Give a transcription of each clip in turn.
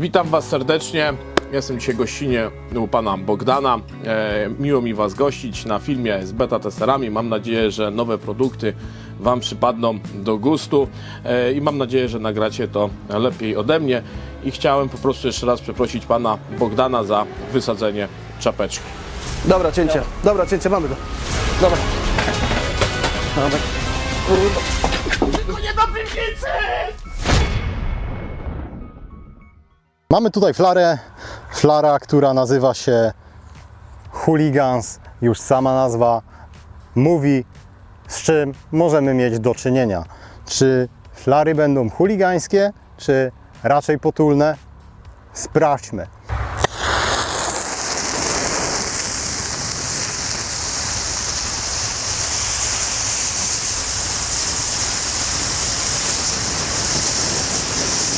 Witam Was serdecznie. Jestem dzisiaj gościnie u pana Bogdana. E, miło mi Was gościć na filmie z beta testerami. Mam nadzieję, że nowe produkty Wam przypadną do gustu e, i mam nadzieję, że nagracie to lepiej ode mnie. I chciałem po prostu jeszcze raz przeprosić pana Bogdana za wysadzenie czapeczki. Dobra, cięcie. Dobra, cięcie, mamy to. Dobra. Dobra. Mamy tutaj flarę, flara, która nazywa się Hooligans, już sama nazwa mówi, z czym możemy mieć do czynienia. Czy flary będą chuligańskie, czy raczej potulne? Sprawdźmy.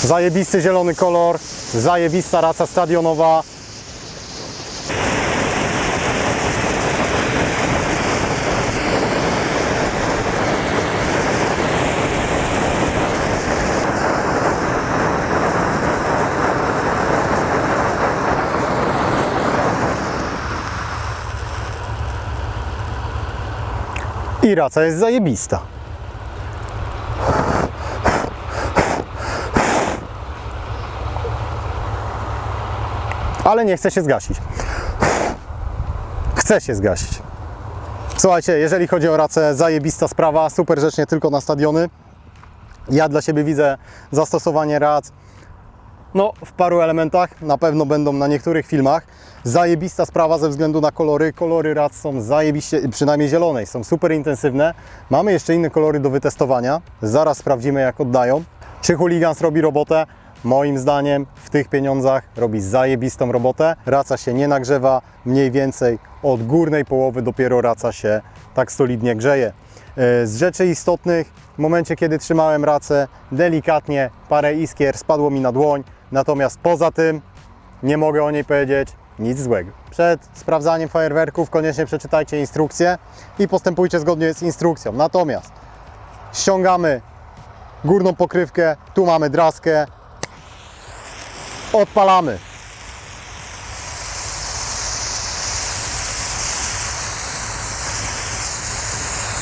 Zajebisty zielony kolor, zajebista raca stadionowa. I raca jest zajebista. Ale nie chce się zgasić. Chce się zgasić. Słuchajcie, jeżeli chodzi o racę, zajebista sprawa, super rzecz nie tylko na stadiony. Ja dla siebie widzę zastosowanie rac no, w paru elementach, na pewno będą na niektórych filmach. Zajebista sprawa ze względu na kolory. Kolory rac są zajebiście, przynajmniej zielonej, są super intensywne. Mamy jeszcze inne kolory do wytestowania. Zaraz sprawdzimy jak oddają. Czy Hooligans robi robotę? Moim zdaniem w tych pieniądzach robi zajebistą robotę. Raca się nie nagrzewa, mniej więcej od górnej połowy dopiero raca się tak solidnie grzeje. E, Z rzeczy istotnych, w momencie kiedy trzymałem racę, delikatnie parę iskier spadło mi na dłoń, natomiast poza tym nie mogę o niej powiedzieć nic złego. Przed sprawdzaniem fajerwerków koniecznie przeczytajcie instrukcję i postępujcie zgodnie z instrukcją. Natomiast ściągamy górną pokrywkę, tu mamy draskę, odpalamy.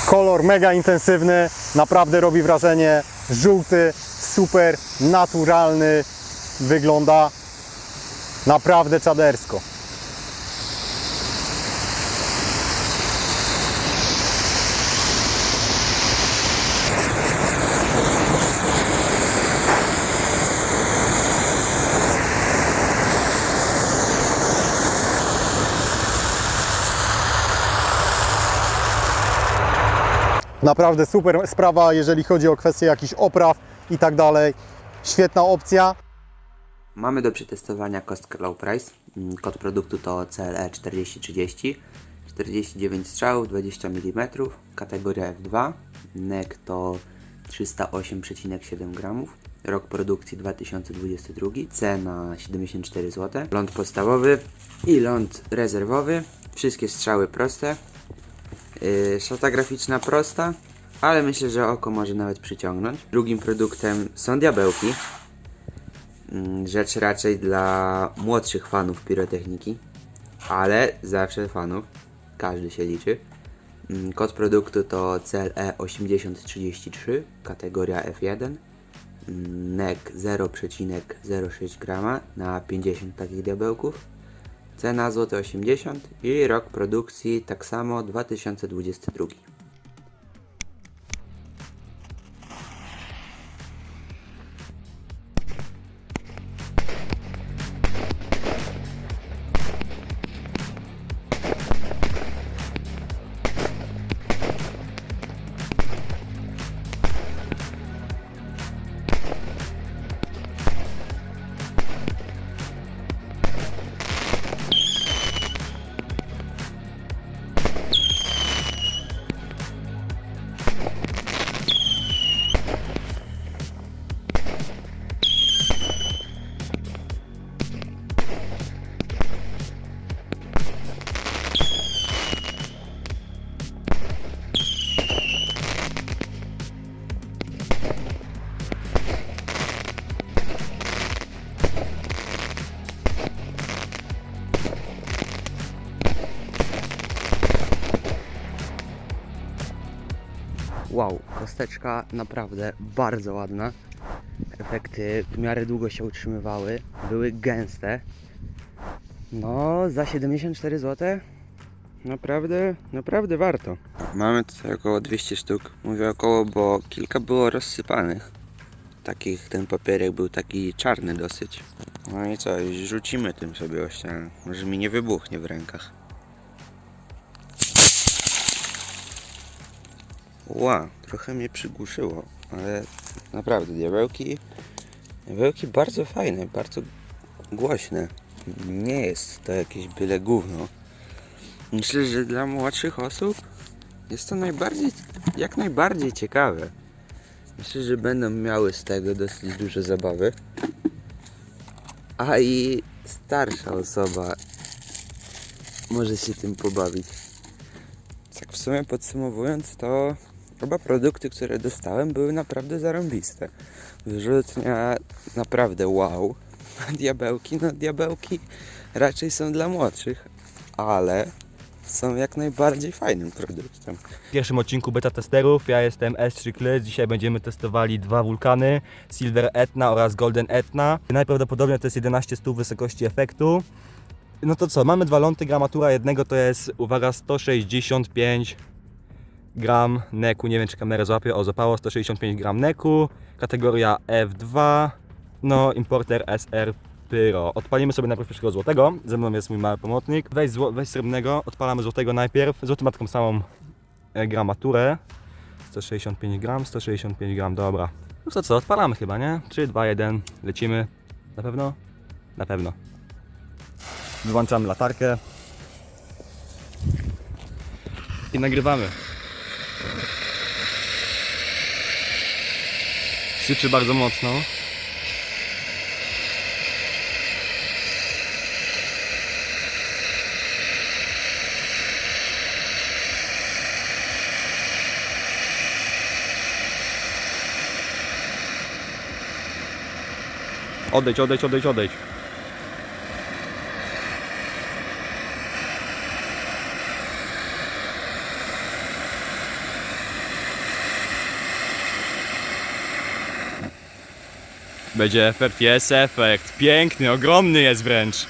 Kolor mega intensywny, naprawdę robi wrażenie. Żółty, super naturalny wygląda. Naprawdę czadersko. Naprawdę super sprawa, jeżeli chodzi o kwestie jakichś opraw i tak dalej. Świetna opcja. Mamy do przetestowania kostkę low price. Mm, Kod produktu to CLE 4030. 49 strzałów, 20 mm, kategoria F2. NEC to 308,7 gramów. Rok produkcji 2022. Cena 74 zł. Ląd podstawowy i ląd rezerwowy. Wszystkie strzały proste. Yy, szata graficzna prosta, ale myślę, że oko może nawet przyciągnąć. Drugim produktem są diabełki. Mm, Rzecz raczej dla młodszych fanów pirotechniki, ale zawsze fanów. Każdy się liczy. Mm, Kod produktu to E CLE 8033, kategoria F1. Mm, NEC 0,06 g na 50 takich diabełków. Cena złote 80 i rok produkcji tak samo 2022. Wow, kosteczka naprawdę bardzo ładna. Efekty w miarę długo się utrzymywały, były gęste. No, za 74 zł naprawdę, naprawdę warto. Mamy tutaj około 200 sztuk. Mówię około, bo kilka było rozsypanych. Takich, ten papierek był taki czarny dosyć. No i co, rzucimy tym sobie o ścianę. Może mi nie wybuchnie w rękach. Ła, trochę mnie przygłuszyło, ale naprawdę diabełki, diabełki bardzo fajne, bardzo głośne. Nie jest to jakieś byle gówno. Myślę, że dla młodszych osób jest to najbardziej, jak najbardziej ciekawe. Myślę, że będą miały z tego dosyć dużo zabawy. A i starsza osoba może się tym pobawić. Tak w sumie podsumowując, to oba produkty, które dostałem, były naprawdę zarąbiste. Wyrzutnia naprawdę wow. A diabełki, no diabełki raczej są dla młodszych, ale są jak najbardziej fajnym produktem. W pierwszym odcinku beta testerów ja jestem S3 Klys. Dzisiaj będziemy testowali dwa wulkany Silver Etna oraz Golden Etna. Najprawdopodobniej to jest 11 stóp wysokości efektu. No to co, mamy dwa ląty, gramatura jednego to jest, uwaga, 165 gram neku, nie wiem czy kamera złapie, o złapało 165 gram neku, kategoria F2, no importer SR Pyro. Odpalimy sobie najpierw pierwszego złotego, ze mną jest mój mały pomocnik. Weź, zło, weź srebrnego, odpalamy złotego najpierw. Złoty ma taką samą e, gramaturę. 165 gram, 165 gram, dobra. No to co, odpalamy chyba, nie? 3, 2, 1, lecimy. Na pewno? Na pewno. Wyłączamy latarkę. I nagrywamy. Syczy bardzo mocno. Odejdź, odejdź, odejdź, odejdź. Będzie efekt, jest efekt. Piękny, ogromny jest wręcz.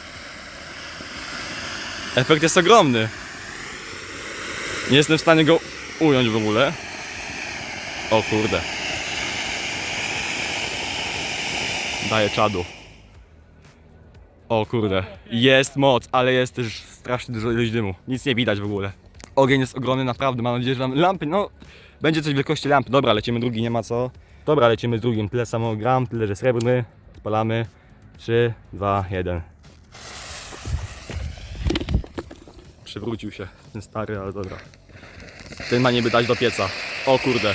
Efekt jest ogromny. Nie jestem w stanie go ująć w ogóle. O kurde. Daję czadu. O kurde. Jest moc, ale jest też strasznie dużo ilość dymu. Nic nie widać w ogóle. Ogień jest ogromny, naprawdę. Mam nadzieję, że nam lampy, no... Będzie coś wielkości lampy. Dobra, lecimy drugi, nie ma co. Dobra, lecimy z drugim. Tyle samo gram, tyle, że srebrny. Spalamy. 3, 2, 1. Przywrócił się ten stary, ale dobra. Ten ma niby dać do pieca. O kurde.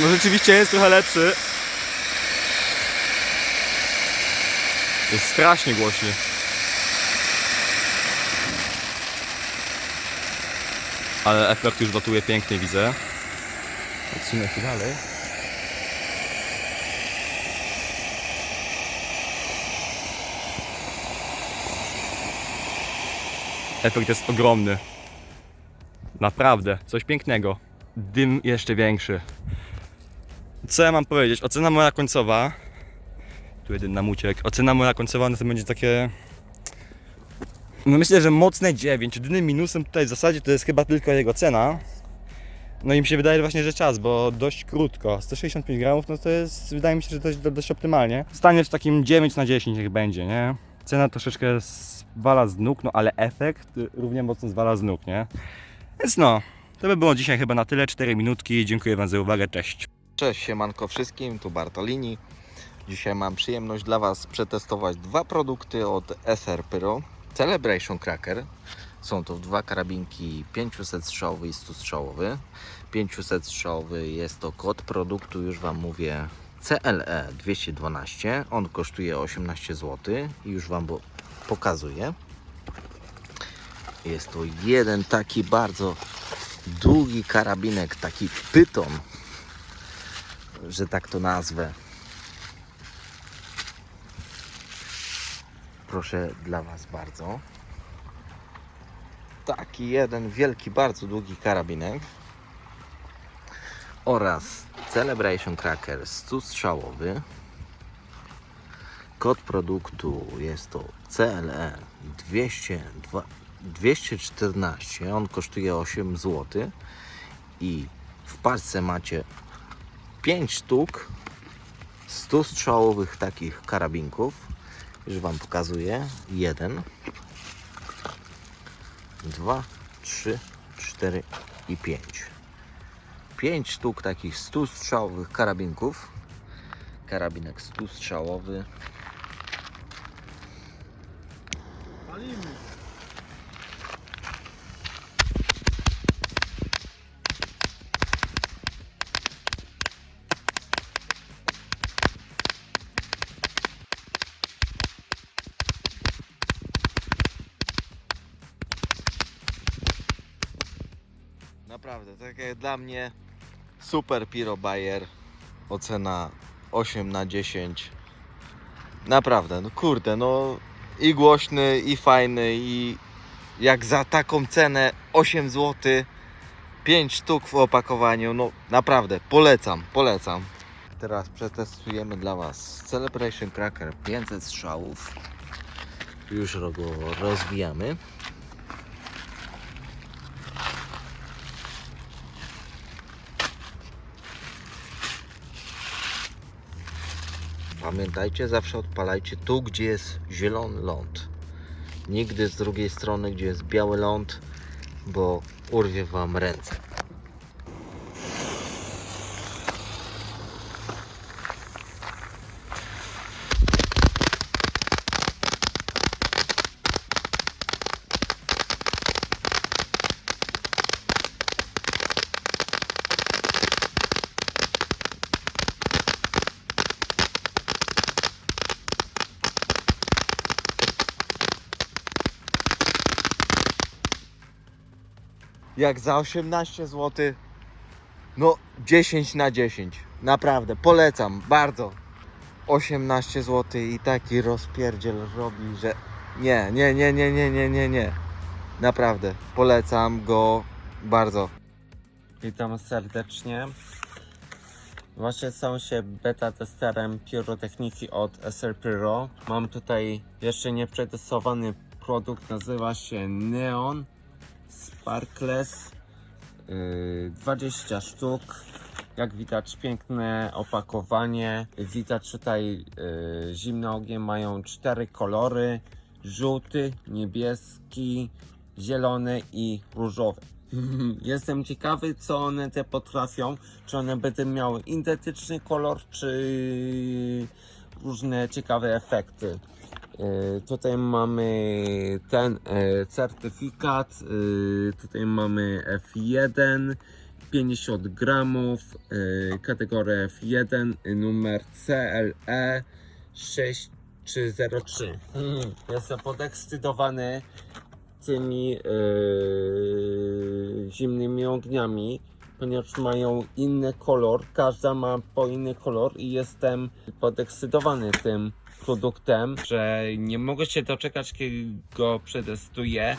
No rzeczywiście jest trochę lepszy. Jest strasznie głośny. Ale efekt już gotuje pięknie, widzę. Odsunę się dalej. Efekt jest ogromny. Naprawdę, coś pięknego. Dym jeszcze większy. Co ja mam powiedzieć? Ocena moja końcowa. Tu jeden nam uciekł. Ocena moja końcowa no to będzie takie. No myślę, że mocne 9. Jedynym minusem tutaj w zasadzie to jest chyba tylko jego cena. No i mi się wydaje właśnie, że czas, bo dość krótko. 165 gramów, no to jest, wydaje mi się, że jest dość optymalnie. Stanie w takim 9 na 10 niech będzie, nie? Cena troszeczkę zwala z nóg, no ale efekt równie mocno zwala z nóg, nie? Więc no, to by było dzisiaj chyba na tyle. 4 minutki. Dziękuję Wam za uwagę. Cześć. Cześć, siemanko wszystkim, tu Bartolini. Dzisiaj mam przyjemność dla Was przetestować dwa produkty od SR Pyro. Celebration Cracker. Są to dwa karabinki 500 strzałowy i 100 strzałowy. 500 strzałowy jest to kod produktu, już Wam mówię, CLE 212. On kosztuje 18 zł i już Wam pokazuję. Jest to jeden taki bardzo długi karabinek, taki pyton, że tak to nazwę. Proszę dla Was bardzo. Taki jeden wielki, bardzo długi karabinek oraz Celebration Cracker 100 strzałowy. Kod produktu jest to CLE 200, 214. On kosztuje 8 zł. I w paczce macie 5 sztuk 100 strzałowych takich karabinków. Już Wam pokazuję. Jeden, dwa, trzy, cztery i pięć. Pięć sztuk takich 100 strzałowych karabinków. Karabinek 100 strzałowy. Naprawdę, tak jak dla mnie super Piro Bayer. Ocena 8 na 10. Naprawdę, no kurde, no i głośny, i fajny, i jak za taką cenę 8 zł, 5 sztuk w opakowaniu, no naprawdę, polecam, polecam. Teraz przetestujemy dla Was Celebration Cracker 500 strzałów. Już go rozwijamy. Pamiętajcie, zawsze odpalajcie tu, gdzie jest zielony ląd. Nigdy z drugiej strony, gdzie jest biały ląd, bo urwie Wam ręce. Jak za 18 zł, no 10 na 10. Naprawdę, polecam, bardzo. 18 zł i taki rozpierdziel robi, że nie, nie, nie, nie, nie, nie, nie, nie. Naprawdę, polecam go bardzo. Witam serdecznie. Właśnie stałem się beta testerem pirotechniki od SR Pyro. Mam tutaj jeszcze nieprzetestowany produkt, nazywa się Neon Sparkles. Yy, 20 sztuk. Jak widać piękne opakowanie. Widać tutaj yy, zimny ogień mają cztery kolory. Żółty, niebieski, zielony i różowy. Jestem ciekawy, co one te potrafią. Czy one będą miały identyczny kolor, czy różne ciekawe efekty. E, Tutaj mamy ten e, certyfikat. e, Tutaj mamy F1, 50 gramów, kategoria F1, e, numer CLE 6303. Mm, Jestem podekscytowany tymi zimnymi ogniami, ponieważ mają inny kolor, każda ma po inny kolor i jestem podekscytowany tym produktem, że nie mogę się doczekać, kiedy go przetestuję.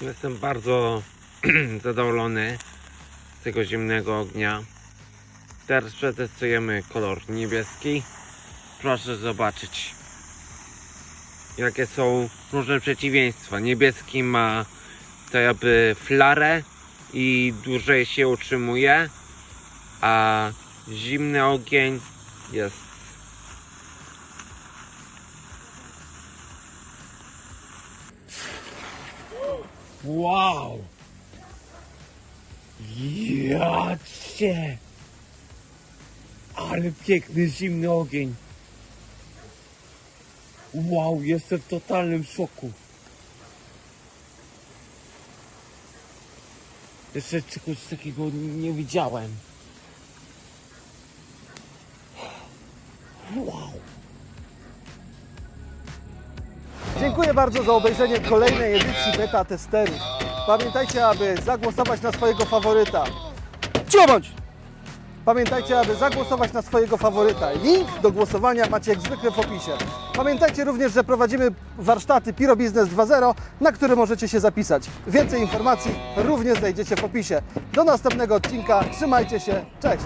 Jestem bardzo zadowolony z tego zimnego ognia. Teraz przetestujemy kolor niebieski. Proszę zobaczyć, jakie są różne przeciwieństwa. Niebieski ma to jakby flarę i dłużej się utrzymuje, a zimny ogień jest Wow! Jacie! Ale piękny zimny ogień. Wow, jestem w totalnym szoku. Jeszcze czegoś takiego nie widziałem. Wow. Dziękuję bardzo za obejrzenie kolejnej edycji beta testerów. Pamiętajcie, aby zagłosować na swojego faworyta. Bądź! Pamiętajcie, aby zagłosować na swojego faworyta. Link do głosowania macie jak zwykle w opisie. Pamiętajcie również, że prowadzimy warsztaty Piro Business 2.0, na które możecie się zapisać. Więcej informacji również znajdziecie w opisie. Do następnego odcinka. Trzymajcie się. Cześć!